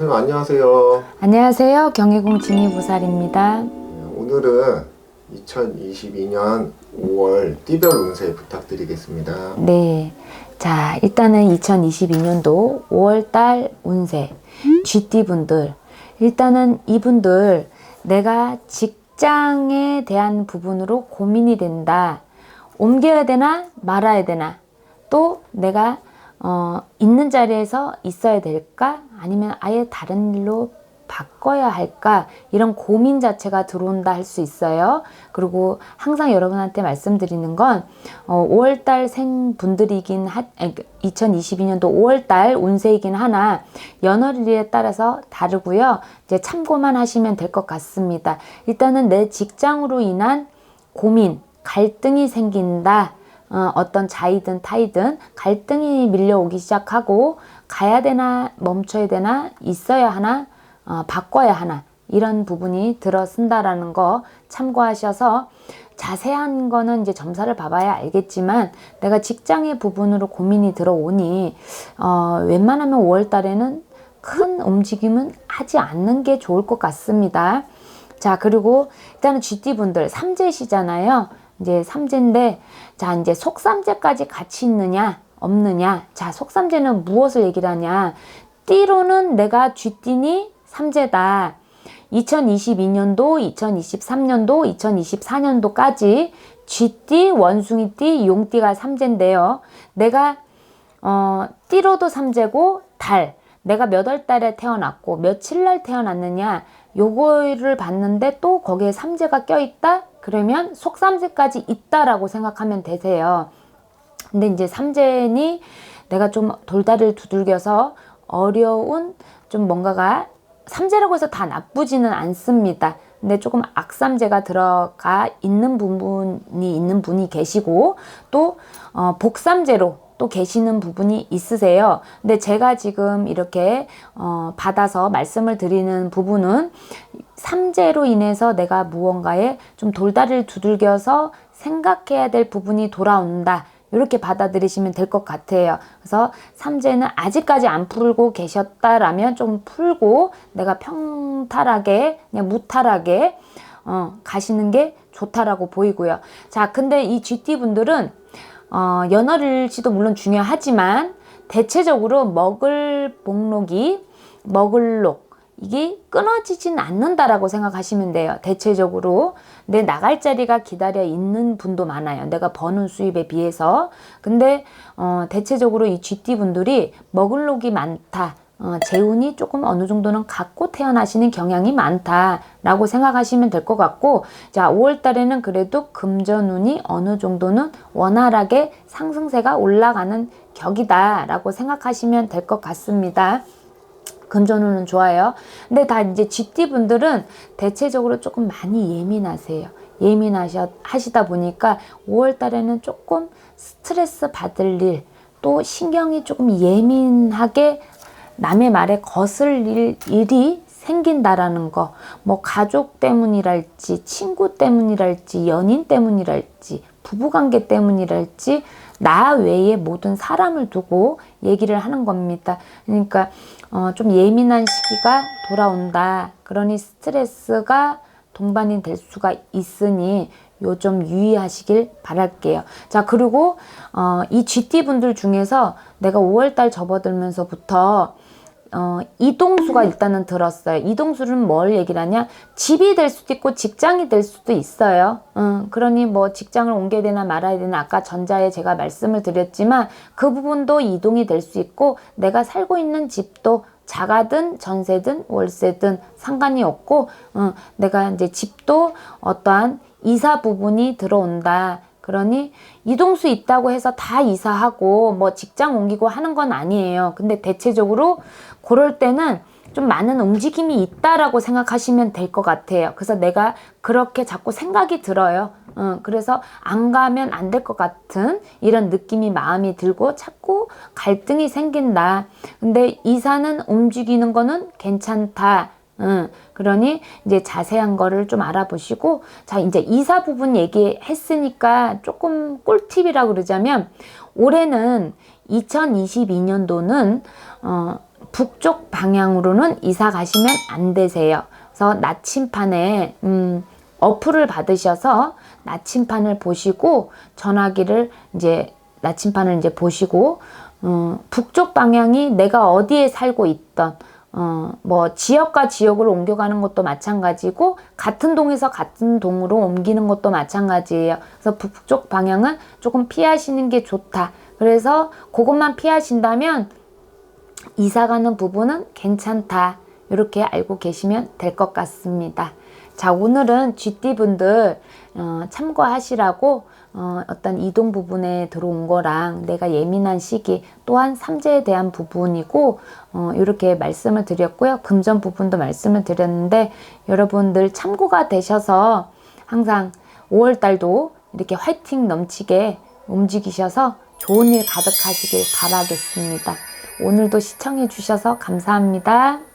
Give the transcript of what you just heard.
안녕하세요. 안녕하세요. 경희궁 진희보살입니다. 네, 오늘은 2022년 5월 띠별 운세 부탁드리겠습니다. 네. 자, 일단은 2022년도 5월달 운세. GT분들. 일단은 이분들 내가 직장에 대한 부분으로 고민이 된다. 옮겨야 되나 말아야 되나. 또 내가 어, 있는 자리에서 있어야 될까? 아니면 아예 다른 일로 바꿔야 할까? 이런 고민 자체가 들어온다 할 수 있어요. 그리고 항상 여러분한테 말씀드리는 건 어, 5월달 생 분들이긴 하, 2022년도 5월달 운세이긴 하나 연월일에 따라서 다르고요. 이제 참고만 하시면 될 것 같습니다. 일단은 내 직장으로 인한 고민, 갈등이 생긴다. 어, 어떤 자이든 타이든 갈등이 밀려오기 시작하고 가야 되나 멈춰야 되나 있어야 하나 어, 바꿔야 하나 이런 부분이 들어쓴다라는 거 참고하셔서 자세한 거는 이제 점사를 봐봐야 알겠지만 내가 직장의 부분으로 고민이 들어오니 어, 웬만하면 5월 달에는 큰 움직임은 하지 않는 게 좋을 것 같습니다. 자, 그리고 일단은 GT분들 삼재시잖아요. 이제 삼재인데 자, 이제 속삼재까지 같이 있느냐, 없느냐. 자, 속삼재는 무엇을 얘기를 하냐. 띠로는 내가 쥐띠니 삼재다. 2022년도, 2023년도, 2024년도까지 쥐띠, 원숭이띠, 용띠가 삼재인데요. 내가 어, 띠로도 삼재고 달. 내가 몇 월 달에 태어났고 며칠 날 태어났느냐 요거를 봤는데 또 거기에 삼재가 껴있다 그러면 속삼재까지 있다라고 생각하면 되세요 근데 이제 삼재니 내가 좀 돌다리를 두들겨서 어려운 좀 뭔가가 삼재라고 해서 다 나쁘지는 않습니다 근데 조금 악삼재가 들어가 있는 부분이 있는 분이 계시고 또 어, 복삼재로 또 계시는 부분이 있으세요. 근데 제가 지금 이렇게 어, 받아서 말씀을 드리는 부분은 삼재로 인해서 내가 무언가에 좀 돌다리를 두들겨서 생각해야 될 부분이 돌아온다. 이렇게 받아들이시면 될 것 같아요. 그래서 삼재는 아직까지 안 풀고 계셨다라면 좀 풀고 내가 평탈하게 그냥 무탈하게 어, 가시는 게 좋다라고 보이고요. 자, 근데 이 GT 분들은 어, 연월일치도 물론 중요하지만 대체적으로 먹을 목록이 먹을록 이게 끊어지진 않는다라고 생각하시면 돼요. 대체적으로 내 나갈 자리가 기다려 있는 분도 많아요. 내가 버는 수입에 비해서. 근데 어, 대체적으로 이 GT 분들이 먹을록이 많다. 어, 재운이 조금 어느 정도는 갖고 태어나시는 경향이 많다라고 생각하시면 될 것 같고 자 5월 달에는 그래도 금전운이 어느 정도는 원활하게 상승세가 올라가는 격이다라고 생각하시면 될 것 같습니다. 금전운은 좋아요. 근데 다 이제 GT 분들은 대체적으로 조금 많이 예민하세요. 예민하셔 하시다 보니까 5월 달에는 조금 스트레스 받을 일, 또 신경이 조금 예민하게 남의 말에 거슬릴 일이 생긴다라는 거, 뭐 가족 때문이랄지, 친구 때문이랄지, 연인 때문이랄지, 부부관계 때문이랄지, 나 외에 모든 사람을 두고 얘기를 하는 겁니다. 그러니까 어, 좀 예민한 시기가 돌아온다. 그러니 스트레스가 동반이 될 수가 있으니 요좀 유의하시길 바랄게요. 자, 그리고 어, 이 GT 분들 중에서 내가 5월달 접어들면서부터 어, 이동수가 일단은 들었어요. 이동수는 뭘 얘기를 하냐? 집이 될 수도 있고 직장이 될 수도 있어요. 음, 그러니 뭐 직장을 옮겨야 되나 말아야 되나 아까 전자에 제가 말씀을 드렸지만 그 부분도 이동이 될 수 있고 내가 살고 있는 집도 자가든 전세든 월세든 상관이 없고 음, 내가 이제 집도 어떠한 이사 부분이 들어온다. 그러니 이동수 있다고 해서 다 이사하고 뭐 직장 옮기고 하는 건 아니에요. 근데 대체적으로 그럴 때는 좀 많은 움직임이 있다라고 생각하시면 될 것 같아요. 그래서 내가 그렇게 자꾸 생각이 들어요. 어, 그래서 안 가면 안 될 것 같은 이런 느낌이 마음이 들고 자꾸 갈등이 생긴다. 근데 이사는 움직이는 거는 괜찮다. 응, 그러니 이제 자세한 거를 좀 알아보시고 자 이제 이사 부분 얘기했으니까 조금 꿀팁이라고 그러자면 올해는 2022년도는 어, 북쪽 방향으로는 이사 가시면 안 되세요. 그래서 나침판에 음, 어플을 받으셔서 나침판을 보시고 전화기를 이제 나침판을 이제 보시고 어, 북쪽 방향이 내가 어디에 살고 있던 어, 뭐 지역과 지역을 옮겨가는 것도 마찬가지고 같은 동에서 같은 동으로 옮기는 것도 마찬가지예요. 그래서 북쪽 방향은 조금 피하시는 게 좋다. 그래서 그것만 피하신다면 이사 가는 부분은 괜찮다. 이렇게 알고 계시면 될 것 같습니다. 자, 오늘은 GT 분들 어, 참고하시라고 어, 어떤 이동 부분에 들어온 거랑 내가 예민한 시기 또한 삼재에 대한 부분이고 어, 이렇게 말씀을 드렸고요. 금전 부분도 말씀을 드렸는데 여러분들 참고가 되셔서 항상 5월 달도 이렇게 화이팅 넘치게 움직이셔서 좋은 일 가득하시길 바라겠습니다. 오늘도 시청해 주셔서 감사합니다.